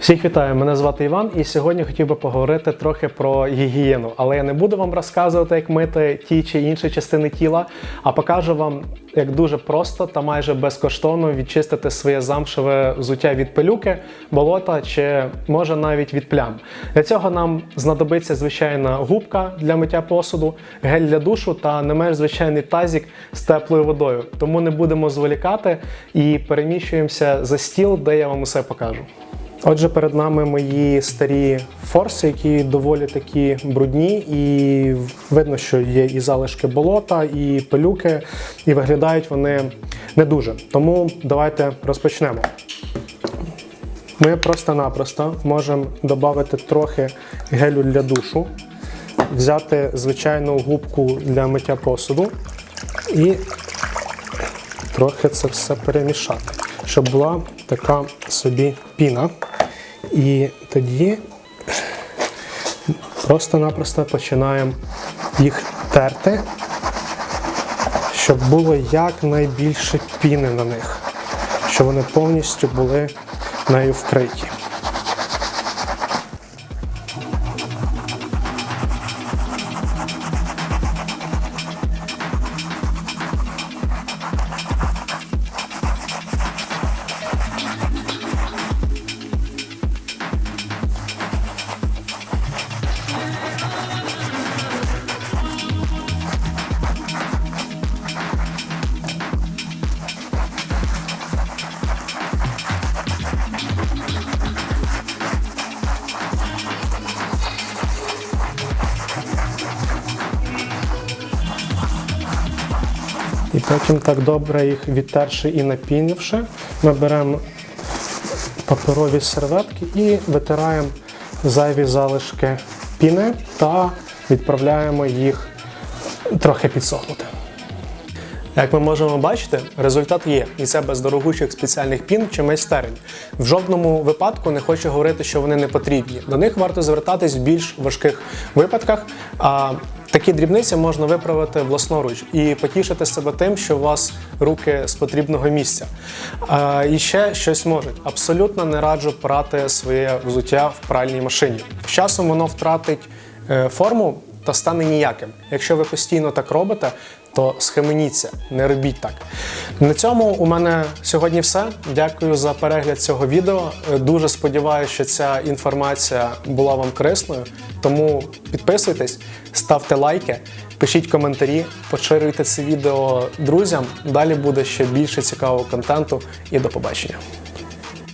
Всіх вітаю, мене звати Іван, і сьогодні хотів би поговорити трохи про гігієну. Але я не буду вам розказувати, як мити ті чи інші частини тіла, а покажу вам, як дуже просто та майже безкоштовно відчистити своє замшеве взуття від пилюки, болота чи може навіть від плям. Для цього нам знадобиться звичайна губка для миття посуду, гель для душу та не менш звичайний тазік з теплою водою. Тому не будемо зволікати і переміщуємося за стіл, де я вам усе покажу. Отже, перед нами мої старі форси, які доволі такі брудні, і видно, що є і залишки болота, і пилюки, і виглядають вони не дуже. Тому давайте розпочнемо. Ми просто-напросто можемо додати трохи гелю для душу, взяти звичайну губку для миття посуду і трохи це все перемішати, щоб була така собі піна. І тоді просто-напросто починаємо їх терти, щоб було якнайбільше піни на них, щоб вони повністю були нею вкриті. І потім так добре їх відтерши і напінивши, ми беремо паперові серветки і витираємо зайві залишки піни та відправляємо їх трохи підсохнути. Як ми можемо бачити, результат є, і це без дорогучих спеціальних пін чи майстерень. В жодному випадку не хочу говорити, що вони не потрібні. До них варто звертатись в більш важких випадках. А такі дрібниці можна виправити власноруч і потішити себе тим, що у вас руки з потрібного місця. А, і ще щось можуть. Абсолютно не раджу прати своє взуття в пральній машині. Часом воно втратить е, форму та стане ніяким. Якщо ви постійно так робите, то схаменіться, не робіть так. На цьому у мене сьогодні все. Дякую за перегляд цього відео. Е, Дуже сподіваюся, що ця інформація була вам корисною. Тому підписуйтесь, ставте лайки, пишіть коментарі, поширюйте це відео друзям. Далі буде ще більше цікавого контенту і до побачення.